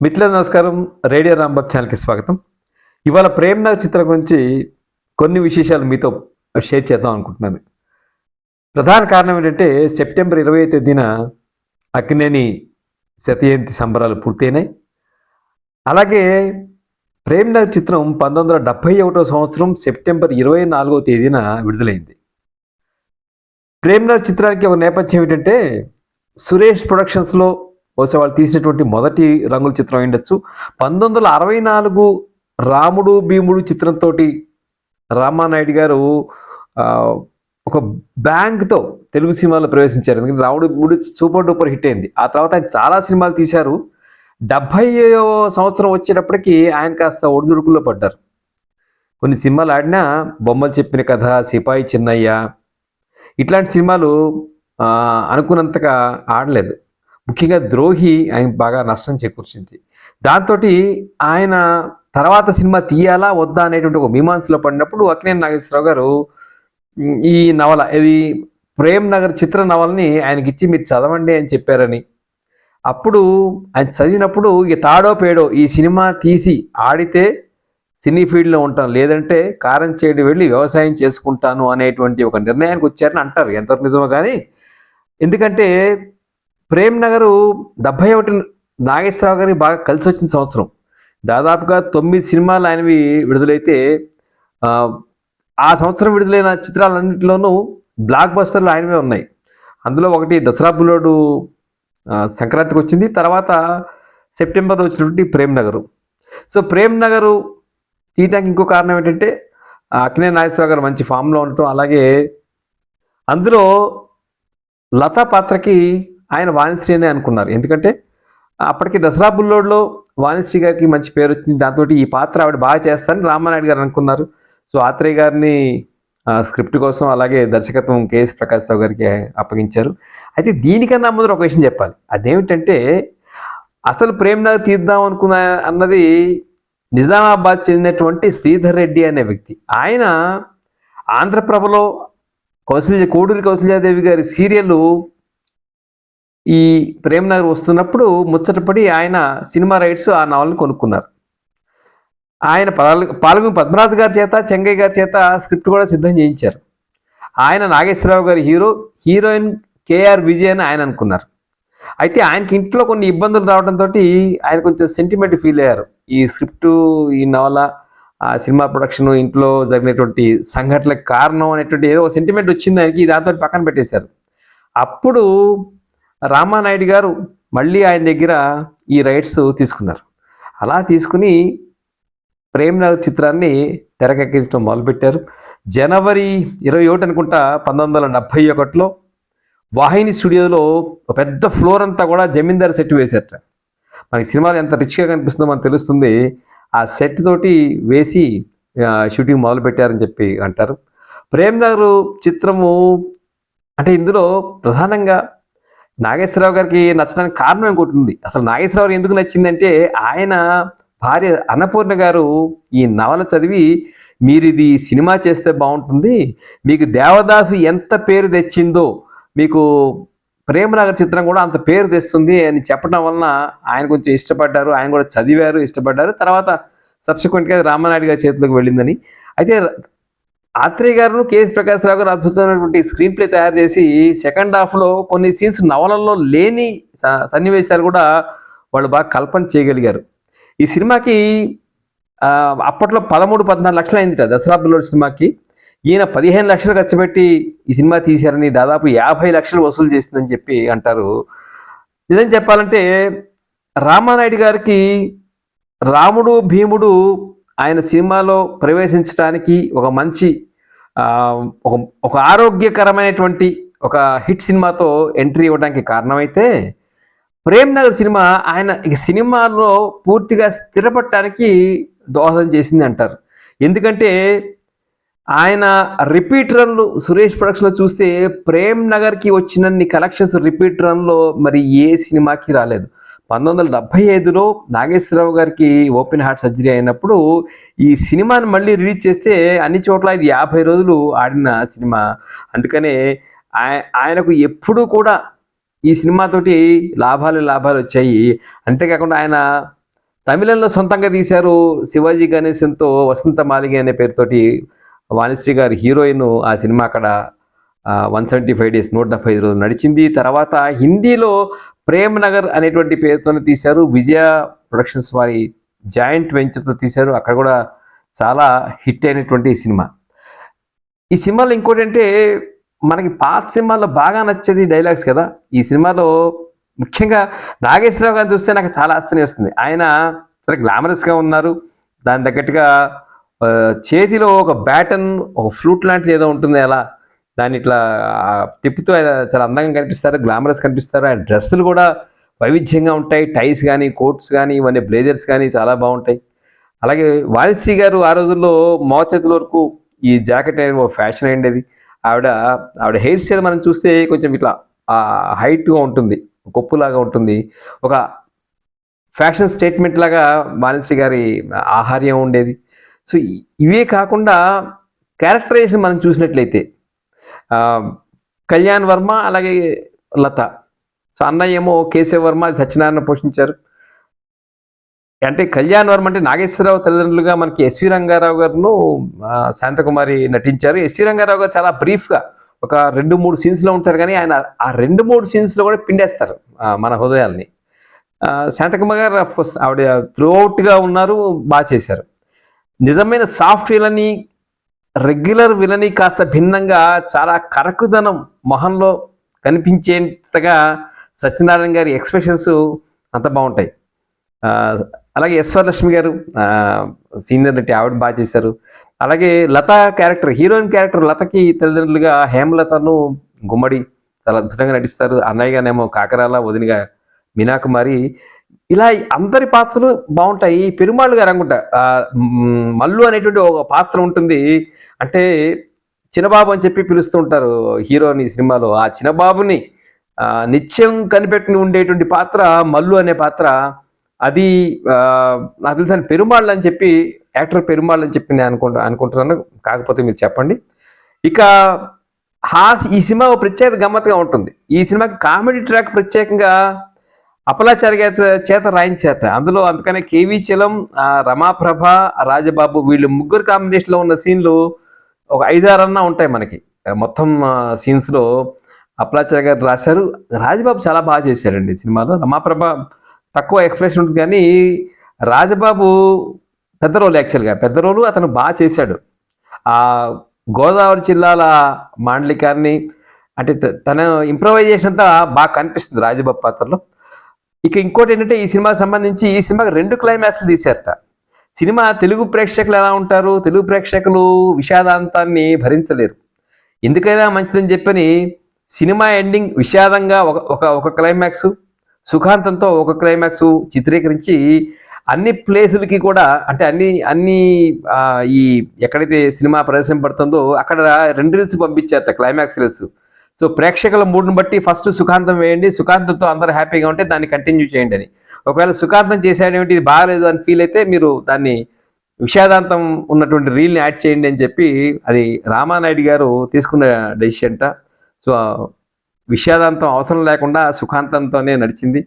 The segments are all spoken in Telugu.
మిత్రుల నమస్కారం. రేడియో రాంబాబ్ ఛానల్కి స్వాగతం. ఇవాళ ప్రేమ్నగర్ చిత్రం గురించి కొన్ని విశేషాలు మీతో షేర్ చేద్దాం అనుకుంటున్నాను. ప్రధాన కారణం ఏంటంటే సెప్టెంబర్ ఇరవై తేదీన అక్కినేని శతజయంతి సంబరాలు పూర్తయినాయి. అలాగే ప్రేమ్నగర్ చిత్రం పంతొమ్మిది వందల డెబ్భై ఒకటో సంవత్సరం సెప్టెంబర్ ఇరవై నాలుగో తేదీన విడుదలైంది. ప్రేమ్నగర్ చిత్రానికి ఒక నేపథ్యం ఏంటంటే సురేష్ ప్రొడక్షన్స్లో బహుశా వాళ్ళు తీసినటువంటి మొదటి రంగుల చిత్రం అయి ఉండొచ్చు పంతొమ్మిది వందల అరవై నాలుగు రాముడు భీముడు చిత్రంతో రామానాయుడు గారు ఒక బ్యాంక్తో తెలుగు సినిమాలో ప్రవేశించారు. ఎందుకంటే రాముడు భీముడు సూపర్ డూపర్ హిట్ అయింది. ఆ తర్వాత ఆయన చాలా సినిమాలు తీశారు. డెబ్భై సంవత్సరం వచ్చేటప్పటికి ఆయన కాస్త ఒడిదుడుకుల్లో పడ్డారు. కొన్ని సినిమాలు ఆడినా బొమ్మలు చెప్పిన కథ సిపాయి చిన్నయ్య ఇట్లాంటి సినిమాలు అనుకున్నంతగా ఆడలేదు. ముఖ్యంగా ద్రోహి ఆయన బాగా నష్టం చేకూర్చింది. దాంతో ఆయన తర్వాత సినిమా తీయాలా వద్దా అనేటువంటి ఒక మీమాంసలో పడినప్పుడు అక్కినేని నాగేశ్వరరావు గారు ఈ నవల ఇది ప్రేమ్ నగర్ చిత్ర నవలని ఆయనకి ఇచ్చి మీరు చదవండి అని చెప్పారని. అప్పుడు ఆయన చదివినప్పుడు ఇక తాడో పేడో ఈ సినిమా తీసి ఆడితే సినీ ఫీల్డ్లో ఉంటాను లేదంటే కారం చేయడం వెళ్ళి వ్యవసాయం చేసుకుంటాను అనేటువంటి ఒక నిర్ణయానికి వచ్చారని అంటారు. ఎంత నిజమో కానీ ఎందుకంటే ప్రేమ్ నగరు డెబ్భై ఒకటి నాగేశ్వరరావు గారికి బాగా కలిసి వచ్చిన సంవత్సరం. దాదాపుగా తొమ్మిది సినిమాలు ఆయనవి విడుదలైతే ఆ, సంవత్సరం విడుదలైన చిత్రాలన్నింటిలోనూ బ్లాక్ బస్టర్లు ఆయనవే ఉన్నాయి. అందులో ఒకటి దసరా బుల్లోడు సంక్రాంతికి వచ్చింది. తర్వాత సెప్టెంబర్లో వచ్చినటువంటి ప్రేమ్ నగరు. సో ప్రేమ్ నగరు తీయటానికి ఇంకో కారణం ఏంటంటే అక్కినే నాగేశ్వరరావు గారు మంచి ఫామ్లో ఉండటం. అలాగే అందులో లతా పాత్రకి ఆయన వాణిశ్రీ అనే అనుకున్నారు. ఎందుకంటే అప్పటికి దసరా బుల్లోడ్లో వాణిశ్రీ గారికి మంచి పేరు వచ్చింది. దాంతో ఈ పాత్ర ఆవిడ బాగా చేస్తారని రామానాయుడు గారు అనుకున్నారు. సో ఆత్రేయ గారిని స్క్రిప్ట్ కోసం అలాగే దర్శకత్వం కేఎస్ ప్రకాశ్రావు గారికి అప్పగించారు. అయితే దీనికన్నా ముందు ఒక విషయం చెప్పాలి. అదేమిటంటే అసలు ప్రేమనగర్ తీద్దాం అనుకున్న అన్నది నిజామాబాద్ చెందినటువంటి శ్రీధర్ రెడ్డి అనే వ్యక్తి. ఆయన ఆంధ్రప్రభలో కౌశల్య కోడూరి కౌశల్యాదేవి గారి సీరియల్ ఈ ప్రేమ్ నగర్ వస్తున్నప్పుడు ముచ్చటపడి ఆయన సినిమా రైట్స్ ఆ నవల్ని కొనుక్కున్నారు. ఆయన పాల్గొని పద్మనాథ్ గారి చేత చెంగయ్య గారి చేత స్క్రిప్ట్ కూడా సిద్ధం చేయించారు. ఆయన నాగేశ్వరరావు గారి హీరో హీరోయిన్ కేఆర్ విజయ్ అని ఆయన అనుకున్నారు. అయితే ఆయనకి ఇంట్లో కొన్ని ఇబ్బందులు రావడంతో ఆయన కొంచెం సెంటిమెంట్ ఫీల్ అయ్యారు. ఈ స్క్రిప్ట్ ఈ నవల ఆ సినిమా ప్రొడక్షన్ ఇంట్లో జరిగినటువంటి సంఘటనలకు కారణం అనేటువంటి ఏదో సెంటిమెంట్ వచ్చింది ఆయనకి దాంతో పక్కన పెట్టేశారు. అప్పుడు రామానాయుడు గారు మళ్ళీ ఆయన దగ్గర ఈ రైట్స్ తీసుకున్నారు. అలా తీసుకుని ప్రేమ్నగర్ చిత్రాన్ని తెరకెక్కించడం మొదలుపెట్టారు. జనవరి ఇరవై ఒకటి అనుకుంటా పంతొమ్మిది వందల డెబ్భై ఒకటిలో వాహిని స్టూడియోలో ఒక పెద్ద ఫ్లోర్ అంతా కూడా జమీందార్ సెట్ వేశారట. మనకి సినిమాలు ఎంత రిచ్గా కనిపిస్తుందో మనకు తెలుస్తుంది. ఆ సెట్ తోటి వేసి షూటింగ్ మొదలుపెట్టారని చెప్పి అంటారు. ప్రేమ్ నగర్ చిత్రము అంటే ఇందులో ప్రధానంగా నాగేశ్వరరావు గారికి నచ్చడానికి కారణం ఇంకోటి అసలు నాగేశ్వరరావు గారు ఎందుకు నచ్చిందంటే ఆయన భార్య అన్నపూర్ణ గారు ఈ నవల చదివి మీరు ఇది సినిమా చేస్తే బాగుంటుంది. మీకు దేవదాసు ఎంత పేరు తెచ్చిందో మీకు ప్రేమనగర్ చిత్రం కూడా అంత పేరు తెస్తుంది అని చెప్పడం వలన ఆయన కొంచెం ఇష్టపడ్డారు. ఆయన కూడా చదివారు ఇష్టపడ్డారు. తర్వాత సబ్సిక్వెంట్గా రామానాయుడు గారి చేతిలోకి వెళ్ళిందని. అయితే ఆత్రేయ గారు కేఎస్ ప్రకాశ్రావు గారు అద్భుతమైనటువంటి స్క్రీన్ ప్లే తయారు చేసి సెకండ్ హాఫ్లో కొన్ని సీన్స్ నవలల్లో లేని స- సన్నివేశాలు కూడా వాళ్ళు బాగా కల్పన చేయగలిగారు. ఈ సినిమాకి అప్పట్లో పదమూడు పద్నాలుగు లక్షలు అయింది దసరా బుల్లోడ్ సినిమాకి. ఈయన పదిహేను లక్షలు ఖర్చు పెట్టి ఈ సినిమా తీశారని దాదాపు యాభై లక్షలు వసూలు చేసిందని చెప్పి అంటారు. నిజం చెప్పాలంటే రామానాయుడు గారికి రాముడు భీముడు ఆయన సినిమాలో ప్రవేశించడానికి ఒక మంచి ఒక ఒక ఆరోగ్యకరమైనటువంటి ఒక హిట్ సినిమాతో ఎంట్రీ ఇవ్వడానికి కారణమైతే ప్రేమ్ నగర్ సినిమా ఆయన సినిమాలో పూర్తిగా స్థిరపడటానికి దోహదం చేసింది అంటారు. ఎందుకంటే ఆయన రిపీట్ రన్లు సురేష్ ప్రొడక్షన్లో చూస్తే ప్రేమ్ నగర్కి వచ్చినన్ని కలెక్షన్స్ రిపీట్ రన్లో మరి ఏ సినిమాకి రాలేదు. పంతొమ్మిది వందల డెబ్బై ఐదులో నాగేశ్వరరావు గారికి ఓపెన్ హార్ట్ సర్జరీ అయినప్పుడు ఈ సినిమాని మళ్ళీ రిలీజ్ చేస్తే అన్ని చోట్ల ఇది యాభై రోజులు ఆడిన సినిమా. అందుకనే ఆయ- ఆయనకు ఎప్పుడూ కూడా ఈ సినిమాతోటి లాభాలు లాభాలు వచ్చాయి. అంతేకాకుండా ఆయన తమిళంలో సొంతంగా తీశారు శివాజీ గణేశంతో వసంత మాలిగి అనే పేరుతోటి వాణిశ్రీ గారి హీరోయిన్ ఆ సినిమా అక్కడ వన్ సెవెంటీ ఫైవ్ డేస్ నూట డెబ్బై ఐదు రోజులు నడిచింది. తర్వాత హిందీలో ప్రేమ్ నగర్ అనేటువంటి పేరుతోనే తీశారు. విజయ ప్రొడక్షన్స్ వారి జాయింట్ వెంచర్తో తీశారు. అక్కడ కూడా చాలా హిట్ అయినటువంటి సినిమా. ఈ సినిమాలో ఇంకోటి అంటే మనకి పాత సినిమాల్లో బాగా నచ్చేది డైలాగ్స్ కదా. ఈ సినిమాలో ముఖ్యంగా నాగేశ్వరరావు గారిని చూస్తే నాకు చాలా ఆశ్చర్యం వస్తుంది. ఆయన చాలా గ్లామరస్గా ఉన్నారు. దాని తగ్గట్టుగా చేతిలో ఒక బ్యాటన్ ఒక ఫ్లూట్ లాంటిది ఏదో ఉంటుంది అలా. దాన్ని ఇట్లా తిప్పుతూ ఆయన చాలా అందంగా కనిపిస్తారు గ్లామరస్ కనిపిస్తారు. ఆయన డ్రెస్సులు కూడా వైవిధ్యంగా ఉంటాయి. టైస్ కానీ కోట్స్ కానీ ఇవన్నీ బ్లేజర్స్ కానీ చాలా బాగుంటాయి. అలాగే వాణిశ్రీ గారు ఆ రోజుల్లో మోచేతుల వరకు ఈ జాకెట్ అనేది ఒక ఫ్యాషన్ అయ్యేది ఆవిడ ఆవిడ హెయిర్ స్టైల్ మనం చూస్తే కొంచెం ఇట్లా హైట్గా ఉంటుంది కొప్పులాగా ఉంటుంది. ఒక ఫ్యాషన్ స్టేట్మెంట్ లాగా వాణిశ్రీ గారి ఆహార్యం ఉండేది. సో ఇవే కాకుండా క్యారెక్టరైజేషన్ మనం చూసినట్లయితే కళ్యాణ్ వర్మ అలాగే లత. సో అన్నయ్య ఏమో కేశవ వర్మ సత్యనారాయణ పోషించారు. అంటే కళ్యాణ్ వర్మ అంటే నాగేశ్వరరావు తల్లిదండ్రులుగా మనకి ఎస్వి రంగారావు గారును శాంతకుమారి నటించారు. ఎస్వి రంగారావు గారు చాలా బ్రీఫ్గా ఒక రెండు మూడు సీన్స్లో ఉంటారు కానీ ఆయన ఆ రెండు మూడు సీన్స్లో కూడా పిండేస్తారు మన హృదయాల్ని. శాంతకుమార్ గారు అఫ్కోర్స్ ఆవిడ త్రూఅవుట్గా ఉన్నారు బాగా చేశారు. నిజమైన సాఫ్ట్ రెగ్యులర్ విలని కాస్త భిన్నంగా చాలా కరకుదనం మొహంలో కనిపించేంతగా సత్యనారాయణ గారి ఎక్స్ప్రెషన్స్ అంత బాగుంటాయి. అలాగే ఎస్వర్ లక్ష్మి గారు సీనియర్ నటి ఆవిడ బాగా చేశారు. అలాగే లత క్యారెక్టర్ హీరోయిన్ క్యారెక్టర్ లతకి తల్లిదండ్రులుగా హేమలతను గుమ్మడి చాలా అద్భుతంగా నటిస్తారు. అన్నయ్యగానేమో కాకరాల వదినగా మీనాకుమారి. ఇలా అందరి పాత్రలు బాగుంటాయి. పెరుమాళ్ళు గారు అనుకుంటా మల్లు అనేటువంటి ఒక పాత్ర ఉంటుంది. అంటే చిన్నబాబు అని చెప్పి పిలుస్తూ ఉంటారు హీరోని ఈ సినిమాలో. ఆ చిన్నబాబుని నిత్యం కనిపెట్టుకుని ఉండేటువంటి పాత్ర మల్లు అనే పాత్ర అది నాకు తెలిసిన పెరుమాళ్ళు అని చెప్పి యాక్టర్ పెరుమాళ్ళు అని చెప్పి నేను అనుకుంటా అనుకుంటున్నాను. కాకపోతే మీరు చెప్పండి. ఇక హాస్ ఈ సినిమా ఒక ప్రత్యేక గమ్మత్తుగా ఉంటుంది. ఈ సినిమాకి కామెడీ ట్రాక్ ప్రత్యేకంగా అపలాచారి చేత రాయించారట. అందులో అందుకనే కేవీ చలం రమాప్రభ రాజబాబు వీళ్ళు ముగ్గురు కాంబినేషన్లో ఉన్న సీన్లు ఒక ఐదారన్నా ఉంటాయి మనకి. మొత్తం సీన్స్లో అప్లాచార్య గారు రాశారు. రాజబాబు చాలా బాగా చేశారండి సినిమాలో. రమాప్రభ తక్కువ ఎక్స్ప్రెషన్ ఉంటుంది కానీ రాజబాబు పెద్ద రోలు యాక్చువల్గా పెద్ద రోలు అతను బాగా చేశాడు. ఆ గోదావరి జిల్లాల మాండలికాన్ని అంటే తన ఇంప్రవైజేషన్ అంతా బాగా కనిపిస్తుంది రాజబాబు పాత్రలో. ఇక ఇంకోటి ఏంటంటే ఈ సినిమాకి సంబంధించి ఈ సినిమాకి రెండు క్లైమాక్స్లు తీశారట. సినిమా తెలుగు ప్రేక్షకులు ఎలా ఉంటారు? తెలుగు ప్రేక్షకులు విషాదాంతాన్ని భరించలేరు. ఎందుకైనా మంచిదని చెప్పని సినిమా ఎండింగ్ విషాదంగా ఒక ఒక ఒక క్లైమాక్స్ సుఖాంతంతో ఒక క్లైమాక్స్ చిత్రీకరించి అన్ని ప్లేసులకి కూడా అంటే అన్ని అన్ని ఈ ఎక్కడైతే సినిమా ప్రదర్శింపడుతుందో అక్కడ రెండు రీల్స్ పంపించారట క్లైమాక్స్ రీల్స్ సో ప్రేక్షకుల మూడుని బట్టి ఫస్ట్ సుఖాంతం వేయండి సుఖాంతంతో అందరూ హ్యాపీగా ఉంటే దాన్ని కంటిన్యూ చేయండి అని. ఒకవేళ సుఖాంతం చేసేటువంటి ఇది బాగాలేదు అని ఫీల్ అయితే మీరు దాన్ని విషాదాంతం ఉన్నటువంటి రీల్ని యాడ్ చేయండి అని చెప్పి అది రామానాయుడు గారు తీసుకున్న డెసిషన్ట సో విషాదాంతం అవసరం లేకుండా సుఖాంతంతోనే నడిచింది.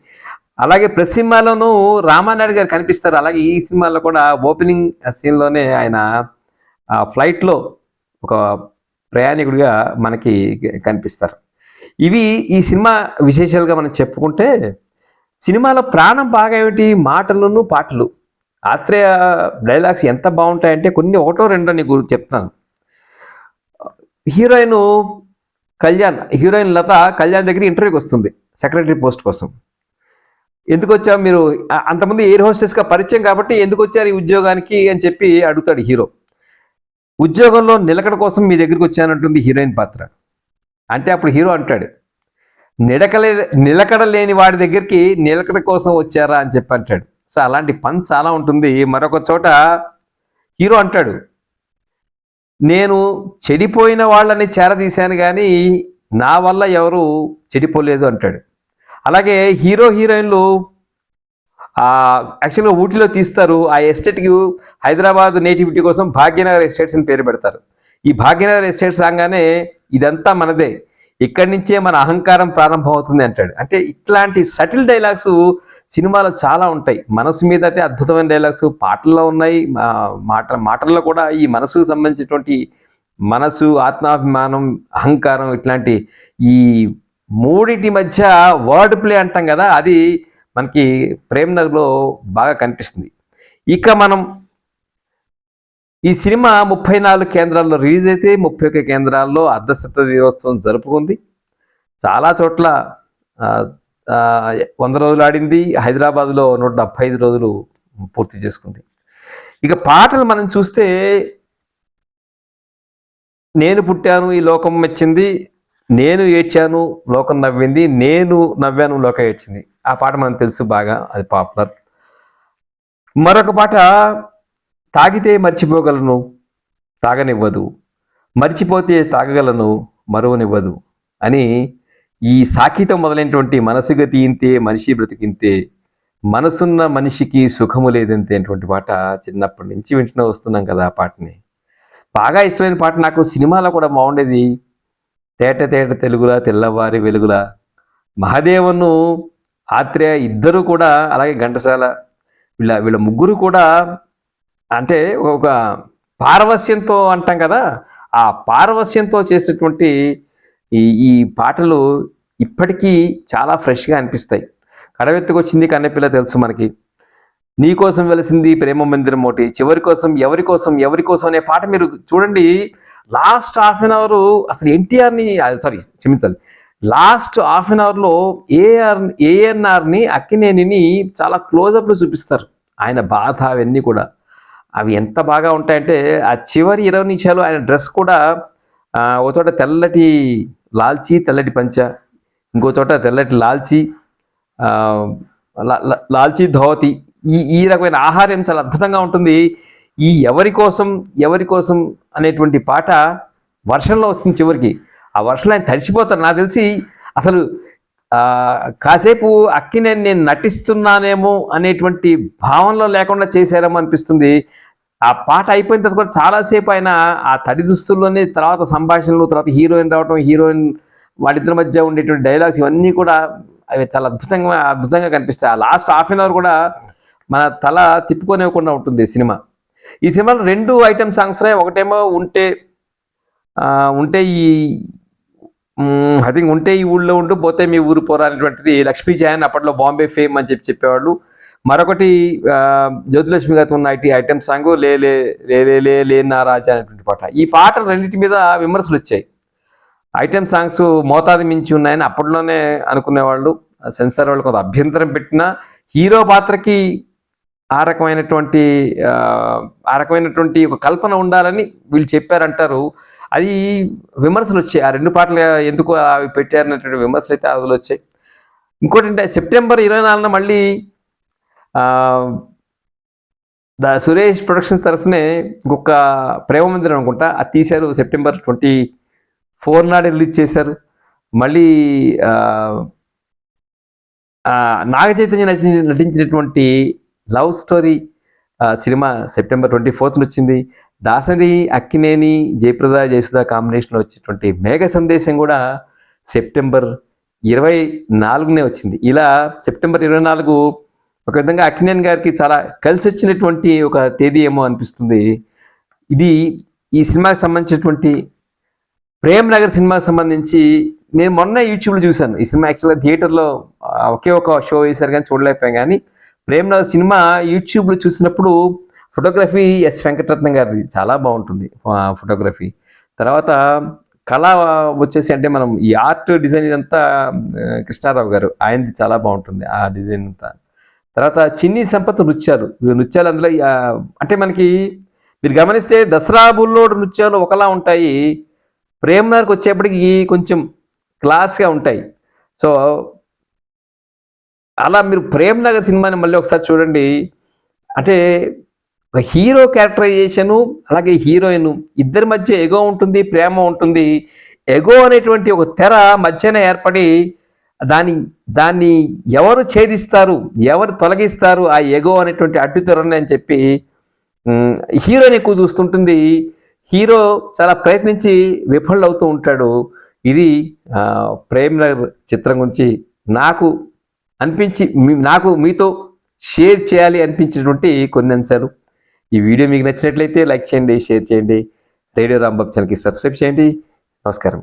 అలాగే ప్రతి సినిమాలోనూ రామానాయుడు గారు కనిపిస్తారు. అలాగే ఈ సినిమాలో కూడా ఓపెనింగ్ సీన్లోనే ఆయన ఫ్లైట్లో ఒక ప్రయాణికుడిగా మనకి కనిపిస్తారు. ఇవి ఈ సినిమా విశేషాలుగా మనం చెప్పుకుంటే సినిమాలో ప్రాణం బాగా ఏమిటి? మాటలను పాటలు. ఆత్రేయ డైలాగ్స్ ఎంత బాగుంటాయంటే కొన్ని ఒకటో రెండో నీకు చెప్తాను. హీరోయిన్ కళ్యాణ్ హీరోయిన్ లత కళ్యాణ్ దగ్గర ఇంటర్వ్యూకి వస్తుంది సెక్రటరీ పోస్ట్ కోసం. ఎందుకు వచ్చా మీరు? ఆ- అంతకుముందు ఎయిర్ హోస్టెస్గా పరిచయం కాబట్టి ఎందుకు వచ్చారు ఈ ఉద్యోగానికి అని చెప్పి అడుగుతాడు హీరో. ఉద్యోగంలో నిలకడ కోసం మీ దగ్గరికి వచ్చానంటుంది హీరోయిన్ పాత్ర. అంటే అప్పుడు హీరో అంటాడు నిడకలే నిలకడ లేని వాడి దగ్గరికి నిలకడ కోసం వచ్చారా అని చెప్పి అంటాడు. సో అలాంటి పని చాలా ఉంటుంది. మరొక చోట హీరో అంటాడు నేను చెడిపోయిన వాళ్ళని చేరదీశాను కానీ నా వల్ల ఎవరు చెడిపోలేదు అంటాడు. అలాగే హీరో హీరోయిన్లు యాక్చువల్గా ఊటీలో తీస్తారు. ఆ ఎస్టేట్కి హైదరాబాద్ నేటివిటీ కోసం భాగ్యనగర్ ఎస్టేట్స్ అని పేరు పెడతారు. ఈ భాగ్యనగర్ ఎస్టేట్స్ రాగానే ఇదంతా మనదే. ఇక్కడి నుంచే మన అహంకారం ప్రారంభమవుతుంది అంటాడు. అంటే ఇట్లాంటి సటిల్ డైలాగ్స్ సినిమాలో చాలా ఉంటాయి. మనసు మీద అయితే అద్భుతమైన డైలాగ్స్ పాటల్లో ఉన్నాయి. మాట మాటల్లో కూడా ఈ మనసుకు సంబంధించినటువంటి మనసు ఆత్మాభిమానం అహంకారం ఇట్లాంటి ఈ మూడిటి మధ్య వర్డ్ ప్లే అంటాం కదా అది మనకి ప్రేమ్ నగర్లో బాగా కనిపిస్తుంది. ఇక మనం ఈ సినిమా ముప్పై నాలుగు కేంద్రాల్లో రిలీజ్ అయితే ముప్పై ఒక్క కేంద్రాల్లో అర్ధశత దినోత్సవం జరుపుకుంది. చాలా చోట్ల వంద రోజులు ఆడింది. హైదరాబాద్లో నూట డెబ్బై ఐదు రోజులు పూర్తి చేసుకుంది. ఇక పాటలు మనం చూస్తే నేను పుట్టాను ఈ లోకం మెచ్చింది. నేను ఏడ్చాను లోకం నవ్వింది. నేను నవ్వాను లోకం ఏడ్చింది. ఆ పాట మనకు తెలుసు బాగా అది పాపులర్. మరొక పాట తాగితే మర్చిపోగలను తాగనివ్వదు. మర్చిపోతే తాగగలను మరువనివ్వదు అని ఈ సాకితో మొదలైనటువంటి మనసు గతి ఇంతే మనిషి బ్రతికింతే మనసున్న మనిషికి సుఖము లేదంతే అటువంటి పాట చిన్నప్పటి నుంచి వింటూనే వస్తున్నాం కదా ఆ పాటని. బాగా ఇష్టమైన పాట నాకు సినిమాలో కూడా బాగుండేది. తేట తేట తెలుగులా తెల్లవారి వెలుగులా మహాదేవను ఆత్రేయ ఇద్దరు కూడా అలాగే ఘంటసాల వీళ్ళ వీళ్ళ ముగ్గురు కూడా అంటే ఒక పారవస్యంతో అంటాం కదా ఆ పారవస్యంతో చేసినటువంటి ఈ ఈ పాటలు ఇప్పటికీ చాలా ఫ్రెష్గా అనిపిస్తాయి. కడవెత్తుకొచ్చింది కన్నెపిల్ల తెలుసు మనకి. నీ కోసం వెలిసింది ప్రేమ మందిరం ఒకటి చివరి కోసం ఎవరి కోసం ఎవరి కోసం అనే పాట మీరు చూడండి. లాస్ట్ హాఫ్ అన్ అవర్ అసలు ఎన్టీఆర్ని సారీ క్షమించాలి. లాస్ట్ హాఫ్ అన్ అవర్లో ఏఆర్ ఏఎన్ఆర్ని అక్కినేనిని చాలా క్లోజప్లో చూపిస్తారు. ఆయన బాధ అవన్నీ కూడా. అవి ఎంత బాగా ఉంటాయంటే ఆ చివరి ఇరవై నిమిషాలు ఆయన డ్రెస్ కూడా ఒక చోట తెల్లటి లాల్చి తెల్లటి పంచ ఇంకో చోట తెల్లటి లాల్చి లాల్చి ధోతి ఈ ఈ రకమైన ఆహారం చాలా అద్భుతంగా ఉంటుంది. ఈ ఎవరి కోసం ఎవరి కోసం అనేటువంటి పాట వర్షంలో వస్తుంది చివరికి. ఆ వర్షంలో ఆయన తడిచిపోతారు. నాకు తెలిసి అసలు కాసేపు అక్కినే నేను నటిస్తున్నానేమో అనేటువంటి భావనలో లేకుండా చేశారేమో అనిపిస్తుంది. ఆ పాట అయిపోయిన తర్వాత కూడా చాలాసేపు ఆయన ఆ తడి దుస్తుల్లోనే తర్వాత సంభాషణలు తర్వాత హీరోయిన్ రావటం హీరోయిన్ వాళ్ళిద్దరి మధ్య ఉండేటువంటి డైలాగ్స్ ఇవన్నీ కూడా అవి చాలా అద్భుతంగా అద్భుతంగా కనిపిస్తాయి. ఆ లాస్ట్ హాఫ్ అన్ అవర్ కూడా మన తల తిప్పుకోనివ్వకుండా ఉంటుంది ఈ సినిమా. ఈ సినిమాలో రెండు ఐటమ్ సాంగ్స్ ఉన్నాయి ఒకటేమో ఉంటే ఉంటే ఈ ఐ థింక్ ఉంటే ఈ ఊళ్ళో ఉంటూ పోతే మీ ఊరు పోరా అనేటువంటిది లక్ష్మీ అప్పట్లో బాంబే ఫేమ్ అని చెప్పి చెప్పేవాళ్ళు. మరొకటి జ్యోతిలక్ష్మి గారితో ఉన్న ఐటీ ఐటమ్ సాంగ్ లే లే లే లే నా రాజా అనేటువంటి పాట. ఈ పాట రెండింటి మీద విమర్శలు వచ్చాయి. ఐటమ్ సాంగ్స్ మోతాదు మించి ఉన్నాయని అప్పట్లోనే అనుకునేవాళ్ళు. సెన్సార్ వాళ్ళు కొంత అభ్యంతరం పెట్టినా హీరో పాత్రకి ఆ రకమైనటువంటి ఆ రకమైనటువంటి ఒక కల్పన ఉండాలని వీళ్ళు చెప్పారంటారు. అది విమర్శలు వచ్చాయి ఆ రెండు పాటలు ఎందుకు అవి పెట్టారనేటువంటి విమర్శలు అయితే అందులో వచ్చాయి ఇంకోటి అంటే సెప్టెంబర్ ఇరవై నాలుగున మళ్ళీ ద సురేష్ ప్రొడక్షన్స్ తరఫునే ఇంకొక ప్రేమ మందిరం అనుకుంటా అది తీశారు సెప్టెంబర్ ట్వంటీ ఫోర్ నాడు రిలీజ్ చేశారు. మళ్ళీ నాగ చైతన్య నటి నటించినటువంటి love story cinema September twenty ఫోర్త్న వచ్చింది. దాసరి అక్కినేని జయప్రద జయసుధ కాంబినేషన్లో వచ్చేటువంటి మేఘ సందేశం కూడా సెప్టెంబర్ ఇరవై నాలుగునే వచ్చింది. ఇలా సెప్టెంబర్ ఇరవై నాలుగు ఒక విధంగా అక్కినేని గారికి చాలా కలిసి వచ్చినటువంటి ఒక తేదీ ఏమో అనిపిస్తుంది. ఇది ఈ సినిమాకి సంబంధించినటువంటి ప్రేమ్ నగర్ సినిమాకి సంబంధించి నేను మొన్న యూట్యూబ్లో చూశాను. ఈ సినిమా యాక్చువల్గా థియేటర్లో ఒకే ఒక షో వేశారు కానీ చూడలేకపోయాం కానీ ప్రేమ్ నగర్ సినిమా యూట్యూబ్లో చూసినప్పుడు ఫోటోగ్రఫీ ఎస్ వెంకటరత్నం గారిది చాలా బాగుంటుంది ఫోటోగ్రఫీ. తర్వాత కళ వచ్చేసి అంటే మనం ఈ ఆర్ట్ డిజైన్ ఇదంతా కృష్ణారావు గారు ఆయనది చాలా బాగుంటుంది ఆ డిజైన్ అంతా. తర్వాత చిన్ని సంపత్ నృత్యాలు నృత్యాలు అందులో అంటే మనకి మీరు గమనిస్తే దసరా బుల్లోడు నృత్యాలు ఒకలా ఉంటాయి ప్రేమ్నగర్కి వచ్చేప్పటికి కొంచెం క్లాస్గా ఉంటాయి. సో అలా మీరు ప్రేమ్ నగర్ సినిమాని మళ్ళీ ఒకసారి చూడండి. అంటే హీరో క్యారెక్టరైజేషను అలాగే హీరోయిన్ ఇద్దరి మధ్య ఎగో ఉంటుంది ప్రేమ ఉంటుంది. ఎగో అనేటువంటి ఒక తెర మధ్యన ఏర్పడి దాని దాన్ని ఎవరు ఛేదిస్తారు ఎవరు తొలగిస్తారు ఆ ఎగో అనేటువంటి అడ్డు తెరని అని చెప్పి హీరోని ఎక్కువ చూస్తుంటుంది. హీరో చాలా ప్రయత్నించి విఫలవుతూ ఉంటాడు. ఇది ప్రేమ్ నగర్ చిత్రం గురించి నాకు అనిపించి నాకు మీతో షేర్ చేయాలి అనిపించినటువంటి కొన్ని అంశాలు. ఈ వీడియో మీకు నచ్చినట్లయితే లైక్ చేయండి షేర్ చేయండి. రేడియో రాంబాబు ఛానల్కి సబ్స్క్రైబ్ చేయండి. నమస్కారం.